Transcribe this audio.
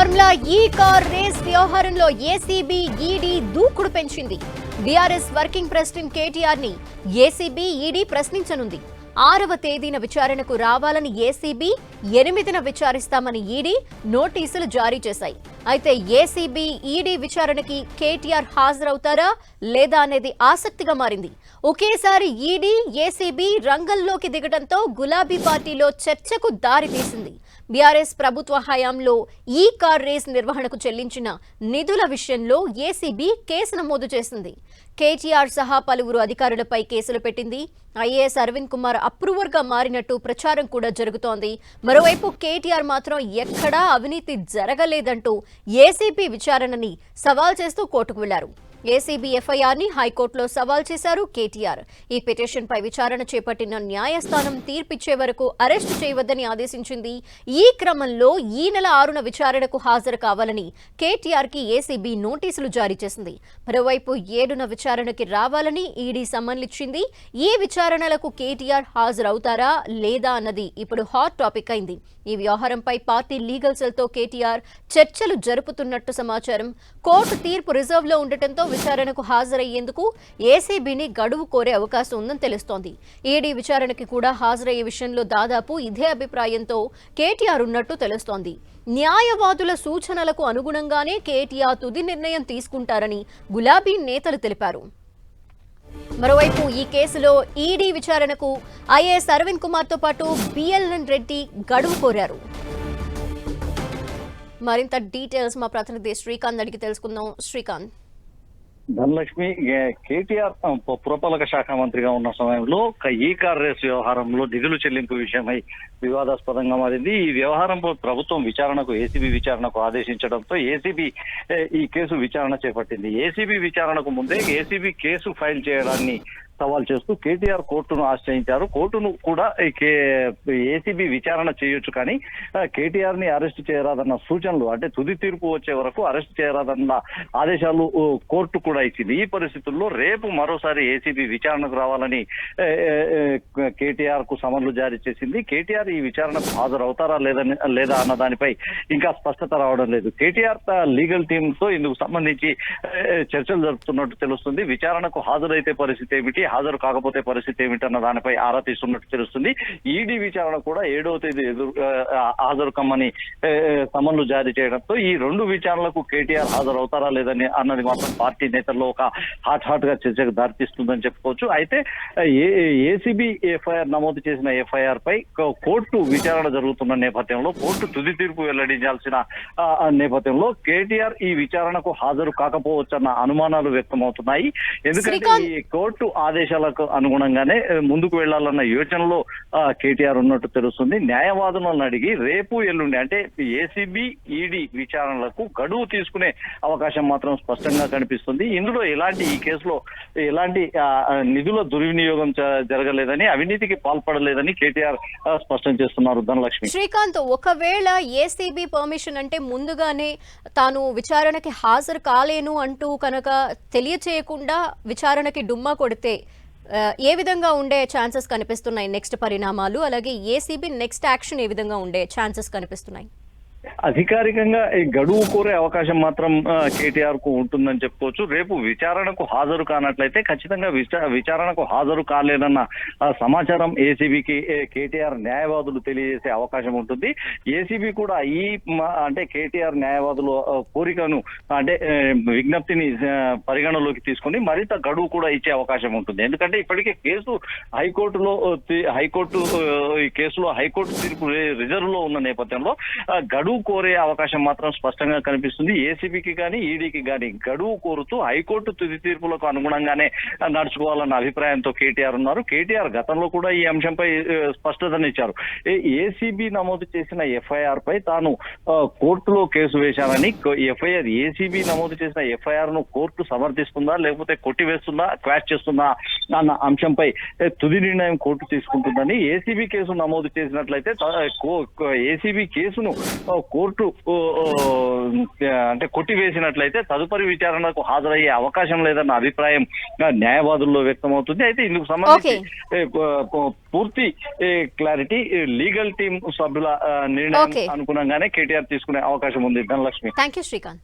Formula E car race వ్యవహారంలో ACB ED దూకుడు పెంచింది. బీఆర్ఎస్ వర్కింగ్ ప్రెసిడెంట్ కేటీఆర్ని ఏసీబీ ఈడీ ప్రశ్నించనుంది. ఆరవ తేదీన విచారణకు రావాలని ఏసీబీ ఎనిమిదిన విచారిస్తామని ఈడీ నోటీసులు జారీ చేశాయి. అయితే ఏసీబీ ఈడీ విచారణకి కేటీఆర్ హాజరవుతారా లేదా అనేది ఆసక్తిగా మారింది. ఒకేసారి ఈడీ ఏసీబీ రంగంలోకి దిగడంతో గులాబీ పార్టీలో చర్చకు దారితీసింది బీఆర్ఎస్ ప్రభుత్వ హయాంలో ఈ కార్ రేస్ నిర్వహణకు చెల్లించిన నిధుల విషయంలో ఏసీబీ కేసు నమోదు చేసింది. కేటీఆర్ సహా పలువురు అధికారులపై కేసులు పెట్టింది. ఐఏఎస్ అరవింద్ కుమార్ అప్రూవర్గా మారినట్టు ప్రచారం కూడా జరుగుతోంది. మరోవైపు కేటీఆర్ మాత్రం ఎక్కడా అవినీతి జరగలేదంటూ ఏసీపీ విచారణని సవాల్ చేస్తూ కోర్టుకు వెళ్ళారు. ఏసీబీ ఎఫ్ఐఆర్ని హైకోర్టులో సవాల్ చేశారు కేటీఆర్. ఈ పిటిషన్ పై విచారణ చేపట్టిన న్యాయస్థానం తీర్పిచ్చే వరకు అరెస్టు చేయవద్దని ఆదేశించింది. ఈ క్రమంలో ఈ నెల ఆరున విచారణకు హాజరు కావాలని కేటీఆర్కి ఏసీబీ నోటీసులు జారీ చేసింది. మరోవైపు ఏడున విచారణకి రావాలని ఈడీ సమ్మన్లిచ్చింది ఈ విచారణలకు కేటీఆర్ హాజరవుతారా లేదా అన్నది ఇప్పుడు హాట్ టాపిక్ అయింది. ఈ వ్యవహారంపై పార్టీ లీగల్ సెల్తో కేటీఆర్ చర్చలు జరుపుతున్నట్టు సమాచారం. కోర్టు తీర్పు రిజర్వ్లో ఉండటంతో విచారణకు హాజరయ్యేందుకు ఏసీబీని గడువు కోరే అవకాశం ఉందని తెలుస్తోంది. ఈడీ విచారణకి కూడా హాజరయ్యే విషయంలో దాదాపు ఇదే అభిప్రాయంతో కేటీఆర్ ఉన్నట్టు తెలుస్తోంది. న్యాయవాదుల సూచనలకు అనుగుణంగానే కేటీఆర్ తుది నిర్ణయం తీసుకుంటారని గులాబీ నేతలు తెలిపారు. మరోవైపు ఈ కేసులో ఈడీ విచారణకు ఐఏఎస్ అరవింద్ కుమార్తో పాటు బిఎల్ఎన్ రెడ్డి గడువు కోరారు. మరింత డీటెయిల్స్ మా ప్రతినిధి శ్రీకాంత్ అడిగి తెలుసుకుందాం. శ్రీకాంత్. ధనలక్ష్మి కేటీఆర్ పురపాలక శాఖ మంత్రిగా ఉన్న సమయంలో ఒక ఈ కార్ రేస్ వ్యవహారంలో నిధులు చెల్లింపు విషయమై వివాదాస్పదంగా మారింది. ఈ వ్యవహారంలో ప్రభుత్వం విచారణకు ఏసీబీ విచారణకు ఆదేశించడంతో ఏసీబీ ఈ కేసు విచారణ చేపట్టింది. ఏసీబీ విచారణకు ముందే ఏసీబీ కేసు ఫైల్ చేయడాన్ని సవాల్ చేస్తూ కేటీఆర్ కోర్టును ఆశ్రయించారు. కోర్టును కూడా ఏసీబీ విచారణ చేయొచ్చు కానీ కేటీఆర్ని అరెస్ట్ చేయరాదన్న సూచనలు అంటే తుది తీర్పు వచ్చే వరకు అరెస్ట్ చేయరాదన్న ఆదేశాలు ఓ, కోర్టు కూడా ఇచ్చింది. ఈ పరిస్థితుల్లో రేపు మరోసారి ఏసీబీ విచారణకు రావాలని కేటీఆర్కు సమన్లు జారీ చేసింది. కేటీఆర్ ఈ విచారణకు హాజరవుతారా లేదని లేదా అన్న దానిపై ఇంకా స్పష్టత రావడం లేదు. కేటీఆర్ లీగల్ టీమ్తో ఇందుకు సంబంధించి చర్చలు జరుపుతున్నట్టు తెలుస్తుంది. విచారణకు హాజరైతే పరిస్థితి ఏమిటి? హాజరు కాకపోతే పరిస్థితి ఏమిటి అన్న దానిపై ఆరా తీస్తున్నట్టు తెలుస్తుంది ఈడీ విచారణ కూడా ఏడవ తేదీ ఎదురు హాజరు కమ్మని సమన్లు జారీ చేయడంతో ఈ రెండు విచారణలకు కేటీఆర్ హాజరవుతారా లేదని అన్నది మాత్రం పార్టీ నేతల్లో ఒక హాట్ హాట్గా చర్చకు దారితీస్తుందని చెప్పుకోవచ్చు అయితే ఏసీబీ ఎఫ్ఐఆర్ నమోదు చేసిన ఎఫ్ఐఆర్ పై కోర్టు విచారణ జరుగుతున్న నేపథ్యంలో కోర్టు తుది తీర్పు వెల్లడించాల్సిన నేపథ్యంలో కేటీఆర్ ఈ విచారణకు హాజరు కాకపోవచ్చన్న అనుమానాలు వ్యక్తమవుతున్నాయి ఎందుకంటే. ఈ కోర్టు ఆదేశాలకు అనుగుణంగానే ముందుకు వెళ్ళాలన్న యోచనలో కేటీఆర్ ఉన్నట్టు తెలుస్తుంది. న్యాయవాదులను అడిగి రేపు ఎల్లుండి అంటే ఏసీబీ ఈడీ విచారణలకు గడువు తీసుకునే అవకాశం మాత్రం స్పష్టంగా కనిపిస్తుంది. ఇందులో ఎలాంటి ఈ కేసులో ఎలాంటి నిధుల దుర్వినియోగం జ- జరగలేదని అవినీతికి పాల్పడలేదని కేటీఆర్ స్పష్టం చేస్తున్నారు ధనలక్ష్మి. శ్రీకాంత్ ఒకవేళ ఏసీబీ పర్మిషన్ అంటే ముందుగానే తాను విచారణకి హాజరు కాలేను అంటూ కనుక తెలియచేయకుండా విచారణకి డుమ్మా కొడితే ఏ విధంగా ఉండే ఛాన్సెస్ కనిపిస్తున్నాయి నెక్స్ట్ పరిణామాలు? అలాగే ఏసీబీ నెక్స్ట్ యాక్షన్ ఏ విధంగా ఉండే ఛాన్సెస్ కనిపిస్తున్నాయి? అధికారికంగా ఈ గడువు కోరే అవకాశం మాత్రం కేటీఆర్కు ఉంటుందని చెప్పుకోవచ్చు. రేపు విచారణకు హాజరు కానట్లయితే ఖచ్చితంగా విచారణకు హాజరు కాలేదన్న సమాచారం ఏసీబీకి కేటీఆర్ న్యాయవాదులు తెలియజేసే అవకాశం ఉంటుంది. ఏసీబీ కూడా ఈ అంటే కేటీఆర్ న్యాయవాదుల కోరికను అంటే విజ్ఞప్తిని పరిగణలోకి తీసుకొని మరింత గడువు కూడా ఇచ్చే అవకాశం ఉంటుంది. ఎందుకంటే ఇప్పటికే కేసు హైకోర్టులో హైకోర్టు ఈ కేసులో హైకోర్టు తీర్పు రిజర్వ్లో ఉన్న నేపథ్యంలో గడువు గడువు కోరే అవకాశం మాత్రం స్పష్టంగా కనిపిస్తుంది. ఏసీబీకి కానీ ఈడీకి కానీ గడువు కోరుతూ హైకోర్టు తుది తీర్పులకు అనుగుణంగానే నడుచుకోవాలన్న అభిప్రాయంతో కేటీఆర్ ఉన్నారు. కేటీఆర్ గతంలో కూడా ఈ అంశంపై స్పష్టతనిచ్చారు ఏసీబీ నమోదు చేసిన ఎఫ్ఐఆర్ పై తాను కోర్టులో కేసు వేశానని ఎఫ్ఐఆర్ ఏసీబీ నమోదు చేసిన ఎఫ్ఐఆర్ను కోర్టు సమర్థిస్తుందా లేకపోతే కొట్టివేస్తుందా క్వాష్ చేస్తుందా అన్న అంశంపై తుది నిర్ణయం కోర్టు తీసుకుంటుందని ఏసీబీ కేసు నమోదు చేసినట్లయితే ఏసీబీ కేసును కోర్టు అంటే కొట్టివేసినట్లయితే తదుపరి విచారణకు హాజరయ్యే అవకాశం లేదన్న అభిప్రాయం న్యాయవాదుల్లో వ్యక్తమవుతుంది. అయితే ఇందుకు సంబంధించి పూర్తి క్లారిటీ లీగల్ టీం సభ్యుల నిర్ణయం. అనుగుణంగానే కేటీఆర్ తీసుకునే అవకాశం ఉంది. ధనలక్ష్మి. Thank you Srikanth.